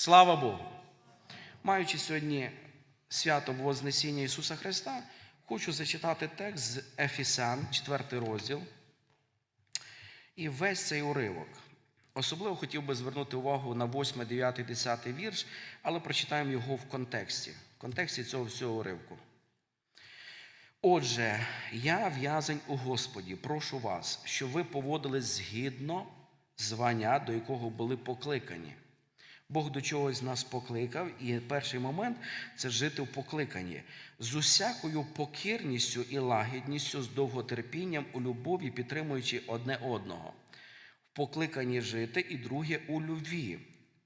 Слава Богу! Маючи сьогодні свято Вознесіння Ісуса Христа, хочу зачитати текст з Ефісян, 4 розділ. І весь цей уривок. Особливо хотів би звернути увагу на 8, 9, 10 вірш, але прочитаємо його в контексті, в контексті цього всього уривку. Отже, я в'язень у Господі, прошу вас, щоб ви поводились згідно звання, до якого були покликані. Бог до чогось нас покликав, і перший момент це жити в покликанні з усякою покірністю і лагідністю, з довготерпінням у любові, підтримуючи одне одного. В покликанні жити, і друге у любві,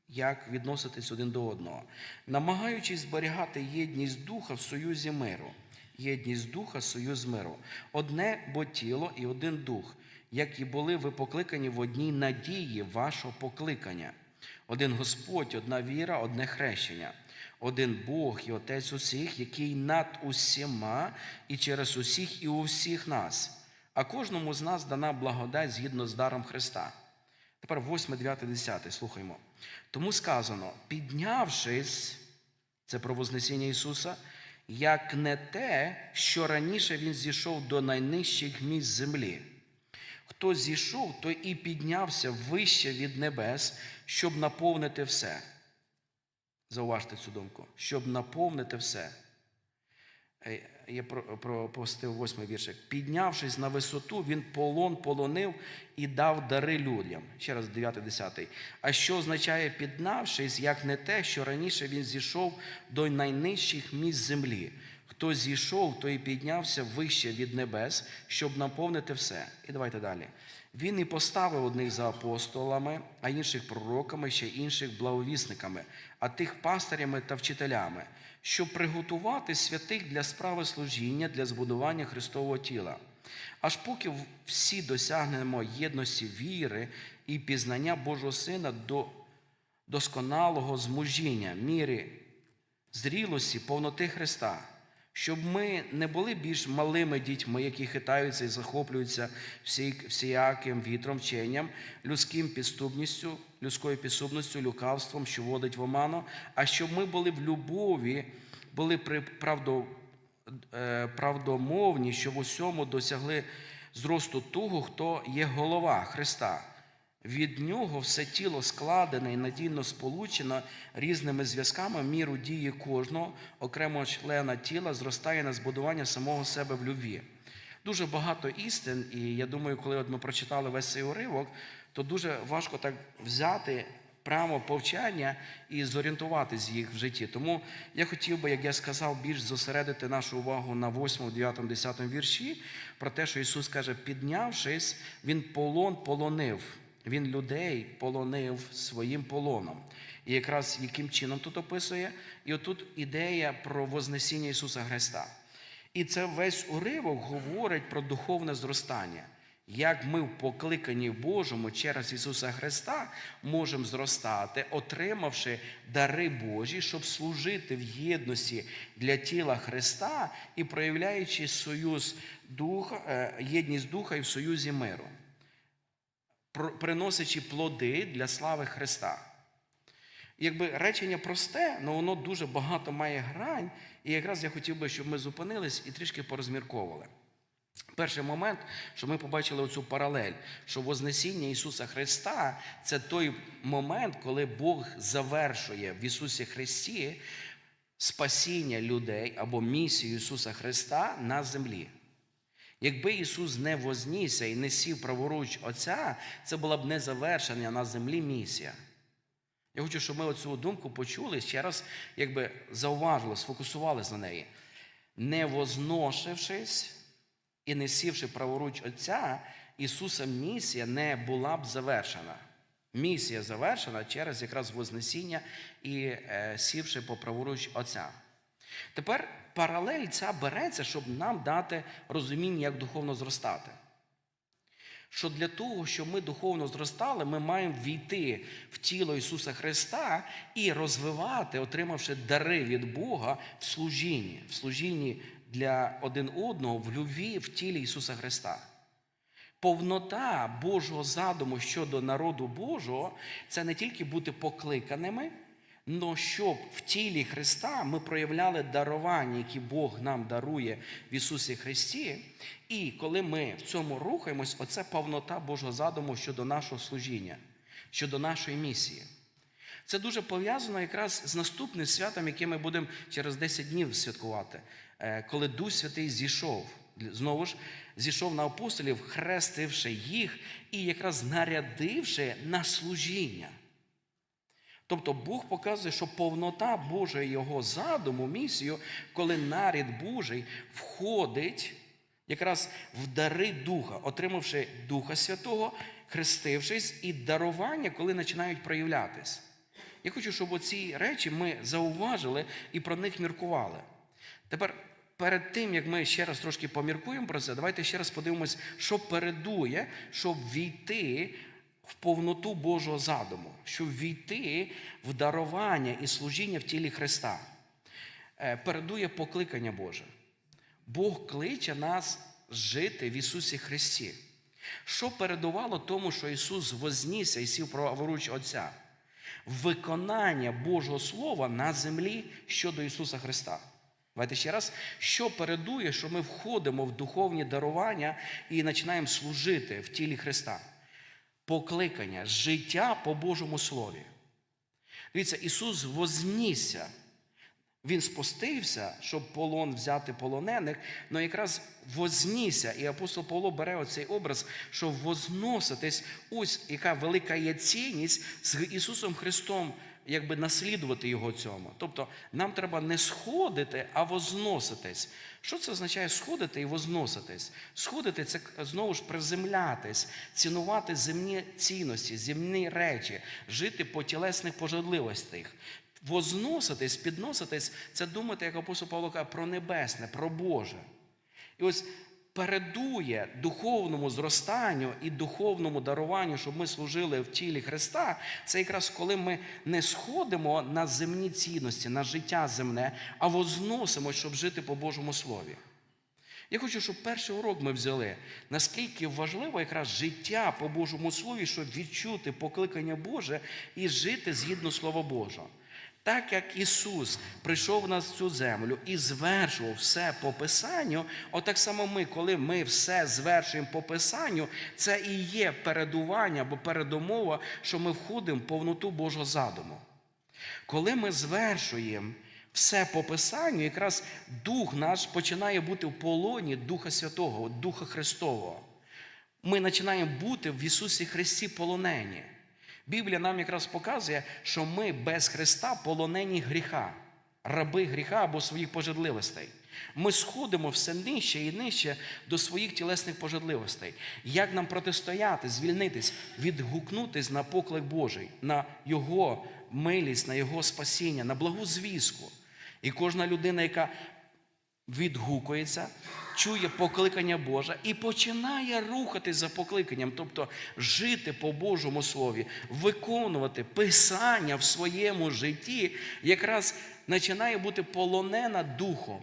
як відноситись один до одного, намагаючись зберігати єдність духа в союзі миру. Єдність духа, союз миру. Одне бо тіло і один дух, як і були ви покликані в одній надії вашого покликання. Один Господь, одна віра, одне хрещення, один Бог і Отець усіх, який над усіма і через усіх і у всіх нас, а кожному з нас дана благодать згідно з даром Христа. Тепер 8, 9, 10, слухаймо. Тому сказано, піднявшись, це про Вознесіння Ісуса, як не те, що раніше Він зійшов до найнижчих місць землі. Хто зійшов, той і піднявся вище від небес, щоб наповнити все. Зауважте цю думку, щоб наповнити все. Е, Я про- пропустив восьмий віршик. Піднявшись на висоту, він полон полонив і дав дари людям. Ще раз 9-10. А що означає піднявшись, як не те, що раніше він зійшов до найнижчих місць землі. Хто зійшов, той піднявся вище від небес, щоб наповнити все. І давайте далі. Він і поставив одних за апостолами, а інших пророками, ще інших благовісниками, а тих пастирями та вчителями, щоб приготувати святих для справи служіння, для збудування Христового тіла. Аж поки всі досягнемо єдності віри і пізнання Божого Сина до досконалого змужіння, міри, зрілості, повноти Христа, щоб ми не були більш малими дітьми, які хитаються і захоплюються всі- всіяким вітром, вченням, людським підступністю, людською підступністю, люкавством, що водить в оману, а щоб ми були в любові, були правдо, е, правдомовні, що в усьому досягли зросту того, хто є голова Христа. Від нього все тіло складене і надійно сполучено різними зв'язками в міру дії кожного окремого члена тіла зростає на збудування самого себе в любві. Дуже багато істин, і я думаю, коли от ми прочитали весь цей уривок, то дуже важко так взяти прямо повчання і зорієнтуватись їх в житті. Тому я хотів би, як я сказав, більш зосередити нашу увагу на 8, 9, 10 вірші про те, що Ісус каже, піднявшись, Він полон полонив. Він людей полонив своїм полоном. І якраз яким чином тут описує, і отут ідея про Вознесіння Ісуса Христа. І це весь уривок говорить про духовне зростання. Як ми в покликанні Божому через Ісуса Христа можемо зростати, отримавши дари Божі, щоб служити в єдності для тіла Христа і проявляючи союз духа, е, єдність духа і в союзі миру приносячи плоди для слави Христа. Якби речення просте, але воно дуже багато має грань, і якраз я хотів би, щоб ми зупинились і трішки порозмірковували. Перший момент, що ми побачили оцю паралель, що Вознесіння Ісуса Христа це той момент, коли Бог завершує в Ісусі Христі спасіння людей або місію Ісуса Христа на землі. Якби Ісус не вознісся і не сів праворуч Отця, це була б не завершена на землі місія. Я хочу, щоб ми оцю думку почули ще раз, якби зауважили, сфокусувалися на неї. Не возношившись і не сівши праворуч Отця, Ісуса місія не була б завершена. Місія завершена через якраз Вознесіння і е, сівши по праворуч Отця. Тепер паралель ця береться, щоб нам дати розуміння, як духовно зростати. Що для того, щоб ми духовно зростали, ми маємо війти в тіло Ісуса Христа і розвивати, отримавши дари від Бога в служінні, в служінні для один одного, в любві в тілі Ісуса Христа. Повнота Божого задуму щодо народу Божого це не тільки бути покликаними, Но щоб в тілі Христа ми проявляли дарування, які Бог нам дарує в Ісусі Христі, і коли ми в цьому рухаємось, оце повнота Божого задуму щодо нашого служіння, щодо нашої місії. Це дуже пов'язано якраз з наступним святом, яке ми будемо через 10 днів святкувати, е, коли Дух Святий зійшов. Знову ж зійшов на апостолів, хрестивши їх і якраз нарядивши на служіння. Тобто Бог показує, що повнота Божого його задуму, місію, коли нарід Божий входить якраз в дари Духа, отримавши Духа Святого, хрестившись, і дарування, коли починають проявлятись. Я хочу, щоб оці речі ми зауважили і про них міркували. Тепер, перед тим, як ми ще раз трошки поміркуємо про це, давайте ще раз подивимось, що передує, щоб війти в повноту Божого задуму, щоб війти в дарування і служіння в тілі Христа. Е, Передує покликання Боже. Бог кличе нас жити в Ісусі Христі. Що передувало тому, що Ісус вознісся і сів праворуч Отця? Виконання Божого Слова на землі щодо Ісуса Христа. Давайте ще раз, що передує, що ми входимо в духовні дарування і починаємо служити в тілі Христа. Покликання, життя по Божому Слові. Дивіться, Ісус вознісся. Він спустився, щоб полон взяти полонених, але якраз вознісся. І апостол Павло бере оцей образ, щоб возноситись, ось яка велика є цінність з Ісусом Христом, якби наслідувати Його цьому. Тобто нам треба не сходити, а возноситись. Що це означає сходити і возноситись? Сходити це знову ж приземлятись, цінувати земні цінності, земні речі, жити по тілесних пожадливостях. Возноситись, підноситись це думати, як апостол Павло каже, про небесне, про Боже. І ось передує духовному зростанню і духовному даруванню, щоб ми служили в тілі Христа, це якраз коли ми не сходимо на земні цінності, на життя земне, а возносимо, щоб жити по Божому Слові. Я хочу, щоб перший урок ми взяли, наскільки важливо якраз життя по Божому Слові, щоб відчути покликання Боже і жити згідно Слова Божого. Так як Ісус прийшов на цю землю і звершував все по Писанню, отак само ми, коли ми все звершуємо по Писанню, це і є передування або передумова, що ми входимо в повноту Божого задуму. Коли ми звершуємо все по Писанню, якраз Дух наш починає бути в полоні Духа Святого, Духа Христового. Ми починаємо бути в Ісусі Христі полонені. Біблія нам якраз показує, що ми без Христа полонені гріха, раби гріха або своїх пожадливостей. Ми сходимо все нижче і нижче до своїх тілесних пожадливостей. Як нам протистояти, звільнитись, відгукнутись на поклик Божий, на Його милість, на Його спасіння, на благу звістку. І кожна людина, яка відгукується, чує покликання Боже і починає рухатись за покликанням, тобто жити по Божому Слові, виконувати Писання в своєму житті, якраз починає бути полонена духом.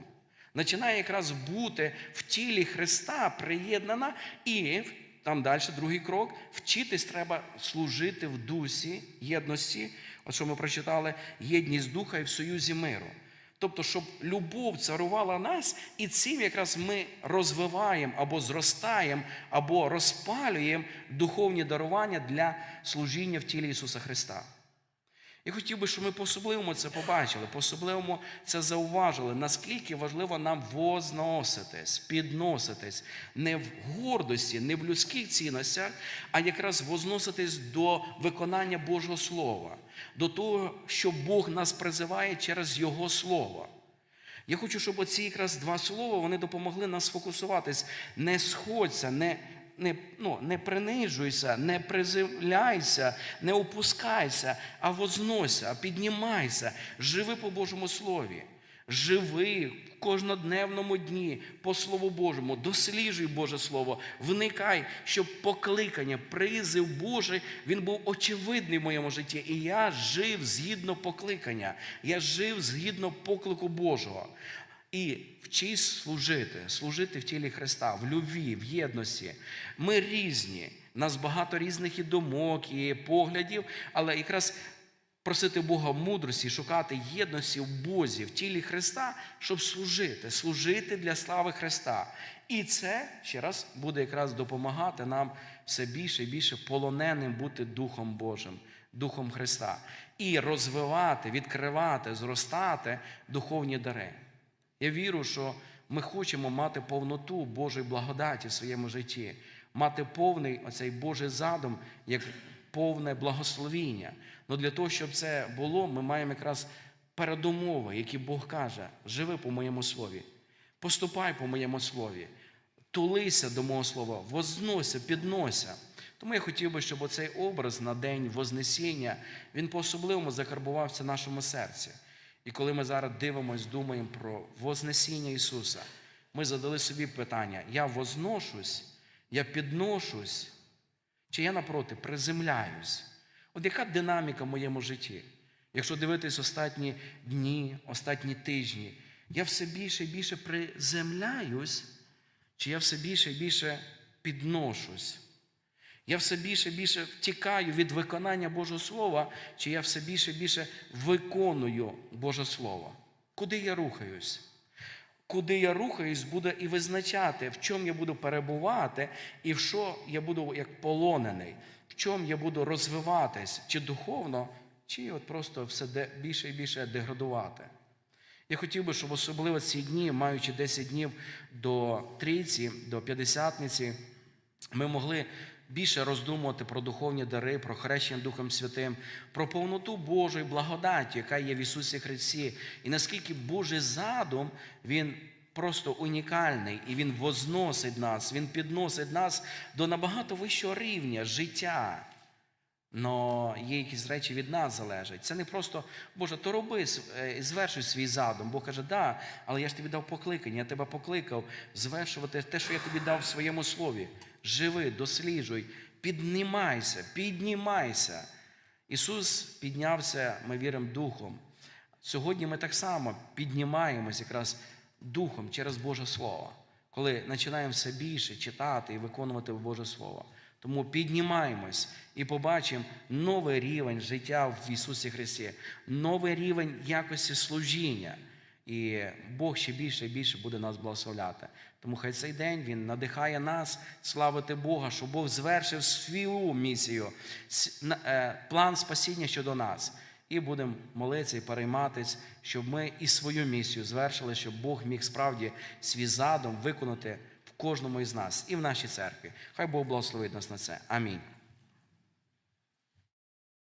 Починає якраз бути в тілі Христа приєднана, і там далі другий крок вчитись треба служити в дусі єдності. От що ми прочитали, єдність духа і в союзі миру. Тобто, щоб любов царувала нас, і цим якраз ми розвиваємо або зростаємо, або розпалюємо духовні дарування для служіння в тілі Ісуса Христа. Я хотів би, щоб ми по-особливому це побачили, по-особливому це зауважили, наскільки важливо нам возноситись, підноситись не в гордості, не в людських цінностях, а якраз возноситись до виконання Божого Слова, до того, що Бог нас призиває через Його Слово. Я хочу, щоб оці якраз два слова вони допомогли нас сфокусуватись. Не сходься, не не, ну, не принижуйся, не приземляйся, не опускайся, а вознося, піднімайся, живи по Божому Слові. Живи в кожнодневному дні по Слову Божому, досліджуй Боже Слово, вникай, щоб покликання, призив Божий, він був очевидний в моєму житті. І я жив згідно покликання, я жив згідно поклику Божого. І вчись служити, служити в тілі Христа, в любві, в єдності. Ми різні, нас багато різних і думок, і поглядів, але якраз просити Бога мудрості, шукати єдності в Бозі, в тілі Христа, щоб служити, служити для слави Христа. І це ще раз буде якраз допомагати нам все більше і більше полоненим бути Духом Божим, Духом Христа, і розвивати, відкривати, зростати духовні дари. Я вірю, що ми хочемо мати повноту Божої благодаті в своєму житті, мати повний оцей Божий задум як повне благословіння. Ну для того, щоб це було, ми маємо якраз передумови, які Бог каже: живи по моєму слові, поступай по моєму слові, тулися до мого слова, вознося, піднося. Тому я хотів би, щоб оцей образ на день Вознесіння, він по-особливому закарбувався в нашому серці. І коли ми зараз дивимося, думаємо про Вознесіння Ісуса, ми задали собі питання: я возношусь, я підношусь, чи я напроти приземляюсь? От яка динаміка в моєму житті? Якщо дивитись останні дні, останні тижні, я все більше і більше приземляюсь, чи я все більше і більше підношусь? Я все більше і більше втікаю від виконання Божого Слова, чи я все більше і більше виконую Боже Слово? Куди я рухаюсь? Куди я рухаюсь, буде і визначати, в чому я буду перебувати, і в що я буду як полонений, в чому я буду розвиватись, чи духовно, чи от просто все більше і більше деградувати. Я хотів би, щоб особливо ці дні, маючи 10 днів до трійці, до п'ятдесятниці, ми могли більше роздумувати про духовні дари, про хрещення Духом Святим, про повноту Божої благодаті, яка є в Ісусі Христі, і наскільки Божий задум Він просто унікальний, і Він возносить нас, Він підносить нас до набагато вищого рівня життя. Но є якісь речі від нас залежать. Це не просто, Боже, то роби, е, звершуй свій задум. Бог каже, да, але я ж тобі дав покликання, я тебе покликав звершувати те, що я тобі дав в своєму слові. Живи, досліджуй, піднімайся, піднімайся. Ісус піднявся, ми віримо, духом. Сьогодні ми так само піднімаємось якраз духом через Боже Слово, коли починаємо все більше читати і виконувати Боже Слово. Тому піднімаємось і побачимо новий рівень життя в Ісусі Христі, новий рівень якості служіння. І Бог ще більше і більше буде нас благословляти. Тому хай цей день він надихає нас славити Бога, що Бог звершив свою місію, е, план спасіння щодо нас. І будемо молитися і перейматись, щоб ми і свою місію звершили, щоб Бог міг справді свій задум виконати в кожному із нас і в нашій церкві. Хай Бог благословить нас на це. Амінь.